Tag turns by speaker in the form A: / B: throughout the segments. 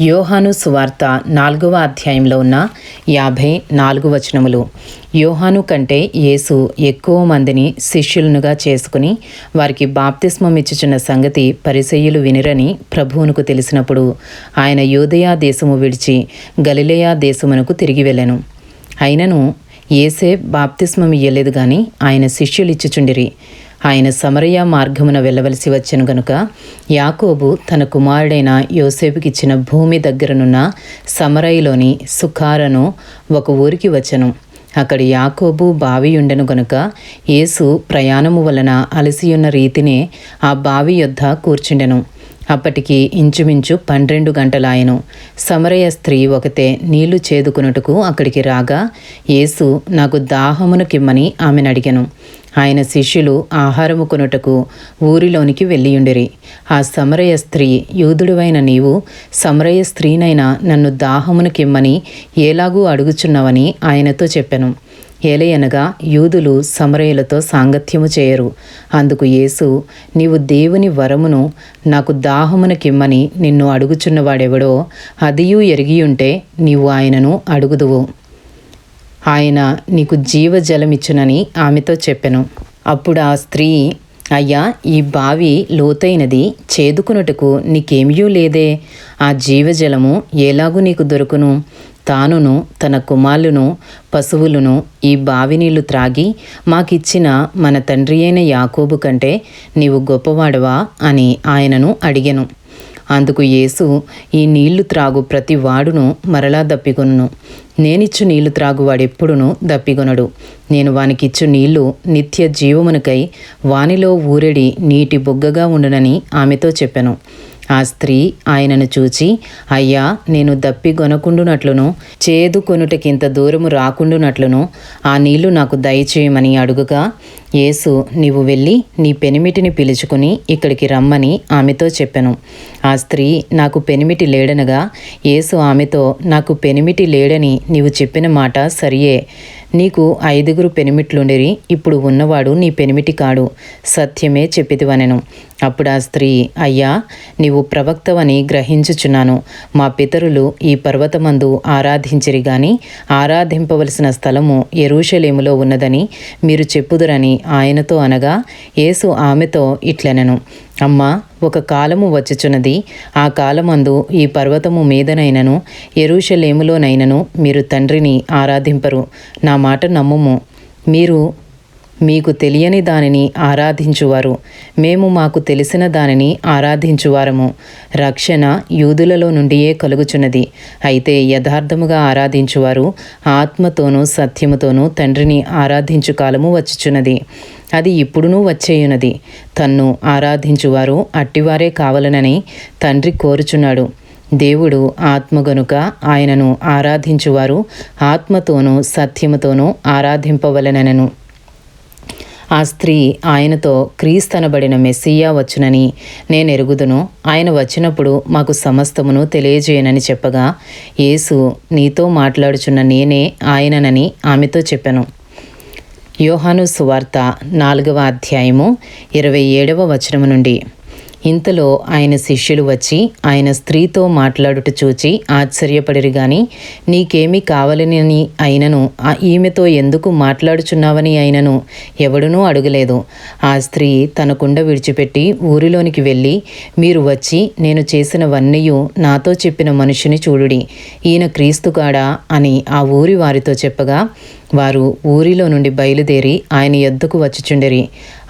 A: యోహాను సువార్త నాలుగవ అధ్యాయంలో ఉన్న యాభై నాలుగు వచనములు. యోహాను కంటే యేసు ఎక్కువ మందిని శిష్యులనుగా చేసుకుని వారికి బాప్తిస్మం ఇచ్చుచున్న సంగతి పరిసయ్యులు వినిరని ప్రభువునకు తెలిసినప్పుడు ఆయన యోదయా దేశము విడిచి గలిలేయా దేశమునకు తిరిగి వెళ్ళెను. అయినను ఏసే బాప్తిస్మం ఇయ్యలేదు గాని ఆయన శిష్యులు ఇచ్చుచుండిరి. ఆయన సమరయ మార్గమున వెళ్ళవలసి వచ్చెను గనుక యాకోబు తన కుమారుడైన యోసేపుకిచ్చిన భూమి దగ్గరనున్న సమరయిలోని సుఖారను ఒక ఊరికి వచ్చెను. అక్కడ యాకోబు బావి ఉండెను గనుక యేసు ప్రయాణము వలన అలసియున్న రీతినే ఆ బావి యొద్ద కూర్చుండెను. అప్పటికి ఇంచుమించు పన్నెండు గంటలాయను. సమరయ స్త్రీ ఒకతే నీళ్ళు చేదుకున్నట్టుకు అక్కడికి రాగా యేసు నాకు దాహమునకిమ్మని ఆమెను అడిగాను ఆయన శిష్యులు ఆహారము కొనుటకు ఊరిలోనికి వెళ్ళియుండిరి. ఆ సమరయ స్త్రీ యూదుడువైన నీవు సమరయ స్త్రీనైనా నన్ను దాహమునకిమ్మని ఎలాగూ అడుగుచున్నావని ఆయనతో చెప్పాను. ఏలయనగా యూదులు సమరయులతో సాంగత్యము చేయరు. అందుకు యేసు నీవు దేవుని వరమును నాకు దాహమునకిమ్మని నిన్ను అడుగుచున్నవాడెవడో అదియూ ఎరిగియుంటే నీవు ఆయనను అడుగుదువు. ఆయన నీకు జీవజలమిచ్చునని ఆమెతో చెప్పెను. అప్పుడు ఆ స్త్రీ అయ్యా ఈ బావి లోతైనది చేదుకున్నట్టుకు నీకేమీ లేదే? ఆ జీవజలము ఎలాగూ నీకు దొరుకును? తానును తన కుమారులను పశువులను ఈ బావి నీళ్ళు త్రాగి మాకిచ్చిన మన తండ్రి అయిన యాకోబు కంటే నీవు గొప్పవాడవా అని ఆయనను అడిగెను. అందుకు యేసు ఈ నీళ్ళు త్రాగు ప్రతి వాడును మరలా దప్పికొనును. నేనిచ్చు నీళ్ళు త్రాగు వాడెప్పుడును దప్పిగొనడు నేను వానికిచ్చు నీళ్ళు నిత్య జీవమునకై వానిలో ఊరెడి నీటి బొగ్గగా ఉండునని ఆమెతో చెప్పాను. ఆ స్త్రీ ఆయనను చూచి అయ్యా నేను దప్పి గొనకుండునట్లును చేదు కొనుటకింత దూరము రాకుండునట్లును ఆ నీళ్ళు నాకు దయచేయమని అడుగుగా యేసు నీవు వెళ్ళి నీ పెనిమిటిని పిలుచుకుని ఇక్కడికి రమ్మని ఆమెతో చెప్పెను. ఆ స్త్రీ నాకు పెనిమిటి లేడనగా యేసు ఆమెతో నాకు పెనిమిటి లేడని నీవు చెప్పిన మాట సరియే. నీకు ఐదుగురు పెనిమిట్లుండిరి ఇప్పుడు ఉన్నవాడు నీ పెనిమిటి కాడు సత్యమే చెప్పిదివనెను అప్పుడు ఆ స్త్రీ అయ్యా నీవు ప్రవక్తవని గ్రహించుచున్నాను. మా పితరులు ఈ పర్వతమందు ఆరాధించిరి గాని ఆరాధింపవలసిన స్థలము ఎరూషలేములో ఉన్నదని మీరు చెప్పుదురని ఆయనతో అనగా యేసు ఆమెతో ఇట్లెనను. అమ్మా ఒక కాలము వచ్చుచున్నది. ఆ కాలమందు ఈ పర్వతము మీదనైనను ఎరుషలేములోనైనను మీరు తండ్రిని ఆరాధింపరు. నా మాట నమ్ముము. మీరు మీకు తెలియని దానిని ఆరాధించువారు. మేము మాకు తెలిసిన దానిని ఆరాధించువారము. రక్షణ యూదులలో నుండియే కలుగుచున్నది. అయితే యథార్థముగా ఆరాధించువారు ఆత్మతోనూ సత్యముతోనూ తండ్రిని ఆరాధించు కాలము వచ్చుచున్నది. అది ఇప్పుడునూ వచ్చేయున్నది. తన్ను ఆరాధించువారు అట్టివారే కావాలనని తండ్రి కోరుచున్నాడు. దేవుడు ఆత్మ గనుక ఆయనను ఆరాధించువారు ఆత్మతోనూ సత్యముతోనూ ఆరాధింపవలనను. ఆ స్త్రీ ఆయనతో క్రీస్తనబడిన మెస్సియా వచ్చునని నేను ఎరుగుదును. ఆయన వచ్చినప్పుడు మాకు సమస్తమును తెలియజేయనని చెప్పగా యేసు నీతో మాట్లాడుచున్న నేనే ఆయననని ఆమెతో చెప్పాను. యోహాను సువార్త నాలుగవ అధ్యాయము ఇరవై ఏడవ వచనము నుండి. ఇంతలో ఆయన శిష్యులు వచ్చి ఆయన స్త్రీతో మాట్లాడుట చూచి ఆశ్చర్యపడిరి గాని నీకేమీ కావాలని అయినను ఈమెతో ఎందుకు మాట్లాడుచున్నావని అయినను ఎవడునూ అడగలేదు. ఆ స్త్రీ తన కుండ విడిచిపెట్టి ఊరిలోనికి వెళ్ళి మీరు వచ్చి నేను చేసినవన్నీయు నాతో చెప్పిన మనుషుని చూడుడి. ఈయన క్రీస్తుగాడా అని ఆ ఊరి వారితో చెప్పగా వారు ఊరిలో నుండి బయలుదేరి ఆయన ఎద్దుకు వచ్చుచుండిరి.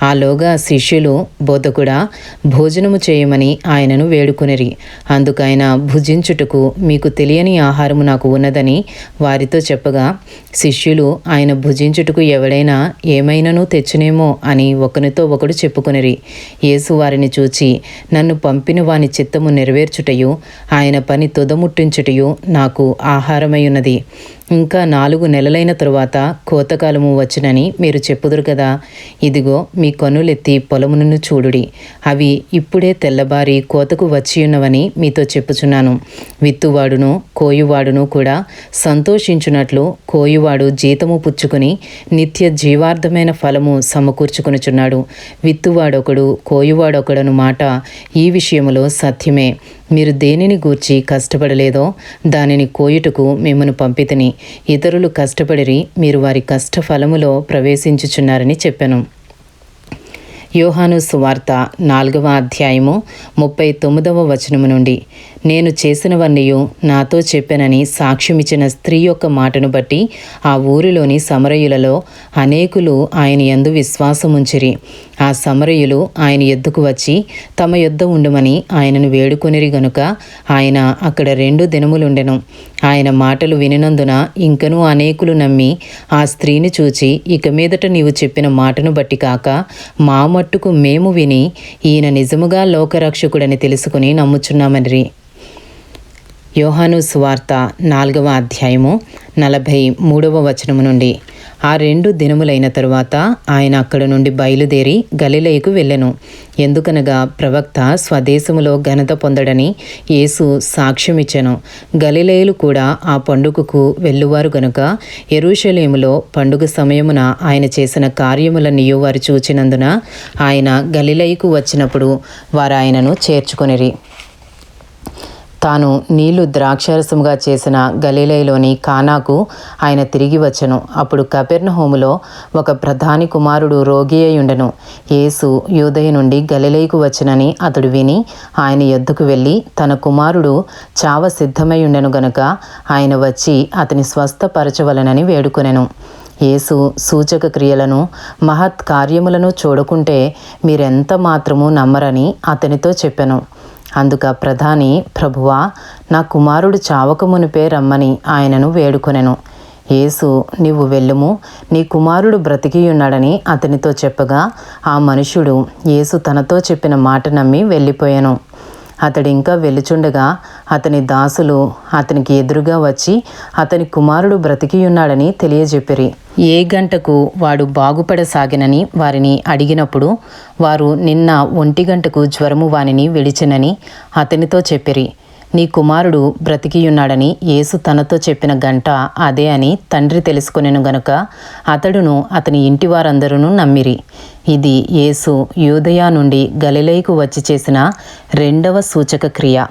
A: ఆలోగా శిష్యులు బోధకుడా భోజనము చేయమని ఆయనను వేడుకొనిరి. అందుకైన భుజించుటకు మీకు తెలియని ఆహారము నాకు ఉన్నదని వారితో చెప్పగా శిష్యులు ఆయన భుజించుటకు ఎవడైనా ఏమైనాను తెచ్చునేమో అని ఒకరితో ఒకడు చెప్పుకొనిరి. యేసు వారిని చూచి నన్ను పంపిన వాని చిత్తము నెరవేర్చుటయు ఆయన పని తుదముట్టించుటయు నాకు ఆహారమై ఉన్నది. ఇంకా నాలుగు నెలలైన తరువాత కోతకాలము వచ్చునని మీరు చెప్పుదురు కదా. ఇదిగో మీ కనులెత్తి పొలమును చూడుడి. అవి ఇప్పుడే తెల్లబారి కోతకు వచ్చియున్నవని మీతో చెప్పుచున్నాను. విత్తువాడును కోయువాడును కూడా సంతోషించున్నట్లు కోయువాడు జీతము పుచ్చుకుని నిత్య జీవార్థమైన ఫలము సమకూర్చుకునుచున్నాడు. విత్తువాడొకడు కోయువాడొకడను మాట ఈ విషయములో సత్యమే. మీరు దేనిని గూర్చి కష్టపడలేదో దానిని కోయుటకు మిమ్మను పంపితిని. ఇతరులు కష్టపడిరి మీరు వారి కష్టఫలములో ప్రవేశించుచున్నారని చెప్పాను. యోహాను సువార్త నాలుగవ అధ్యాయము ముప్పై తొమ్మిదవ వచనము నుండి. నేను చేసినవన్నీయు నాతో చెప్పానని సాక్ష్యమిచ్చిన స్త్రీ యొక్క మాటను బట్టి ఆ ఊరిలోని సమరయులలో అనేకులు ఆయన యందు విశ్వాసముంచిరి. ఆ సమరయులు ఆయన ఎద్దుకు వచ్చి తమ యుద్ధ ఉండమని ఆయనను వేడుకొనిరి గనుక ఆయన అక్కడ రెండు దినములుండెను. ఆయన మాటలు వినినందున ఇంకనూ అనేకులు నమ్మి ఆ స్త్రీని చూచి ఇక మీదట నీవు చెప్పిన మాటను బట్టి కాక మా మట్టుకు మేము విని ఈయన నిజముగా లోకరక్షకుడని తెలుసుకుని నమ్ముచున్నామని యోహాను సువార్త నాలుగవ అధ్యాయము నలభై మూడవ వచనము నుండి. ఆ రెండు దినములైన తరువాత ఆయన అక్కడ నుండి బయలుదేరి గలిలయకు వెళ్ళెను. ఎందుకనగా ప్రవక్త స్వదేశములో ఘనత పొందడని యేసు సాక్ష్యమిచ్చెను. గలిలయులు కూడా ఆ పండుగకు వెళ్ళువారు గనుక ఎరుషలేములో పండుగ సమయమున ఆయన చేసిన కార్యములన్నీ వారు చూచినందున ఆయన గలిలయకు వచ్చినప్పుడు వారు ఆయనను చేర్చుకొనిరి. తాను నీళ్ళు ద్రాక్షారసముగా చేసిన గలీలైలోని కానాకు ఆయన తిరిగి వచ్చను. అప్పుడు కపెర్నహోములో ఒక ప్రధాని కుమారుడు రోగి అయ్యుండెను. యేసు యూదయ నుండి గలిలైకు వచ్చినని అతడు విని ఆయన ఎద్దుకు వెళ్ళి తన కుమారుడు చావ సిద్ధమయ్యుండెను గనుక ఆయన వచ్చి అతని స్వస్థపరచవలనని వేడుకొనెను. యేసు సూచక క్రియలను మహత్ కార్యములను చూడకుంటే మీరెంత మాత్రము నమ్మరని అతనితో చెప్పెను. అందుక ప్రధాని ప్రభువా నా కుమారుడు చావకమునిపే రమ్మని ఆయనను వేడుకొనెను. యేసు నీవు వెళ్ళుము. నీ కుమారుడు బ్రతికియున్నాడని అతనితో చెప్పగా ఆ మనుషుడు యేసు తనతో చెప్పిన మాట నమ్మి వెళ్ళిపోయాను. అతడు ఇంకా వెలుచుండగా అతని దాసులు అతనికి ఎదురుగా వచ్చి అతని కుమారుడు బ్రతికియున్నాడని తెలియజెప్పిరి. ఏ గంటకు వాడు బాగుపడసాగినని వారిని అడిగినప్పుడు వారు నిన్న ఒంటి గంటకు జ్వరము వానిని విడిచినని అతనితో చెప్పిరి. నీ కుమారుడు బ్రతికియున్నాడని యేసు తనతో చెప్పిన గంట అదే అని తండ్రి తెలుసుకునేను గనుక అతడును అతని ఇంటి వారందరూ నమ్మిరి. ఇది యేసు యూదయా నుండి గలిలైకు వచ్చి చేసిన రెండవ సూచక క్రియ.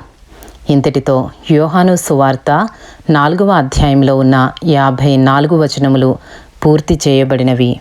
A: ఇంతటితో యోహాను సువార్త నాలుగవ అధ్యాయంలో ఉన్న యాభై నాలుగు వచనములు పూర్తి చేయబడినవి.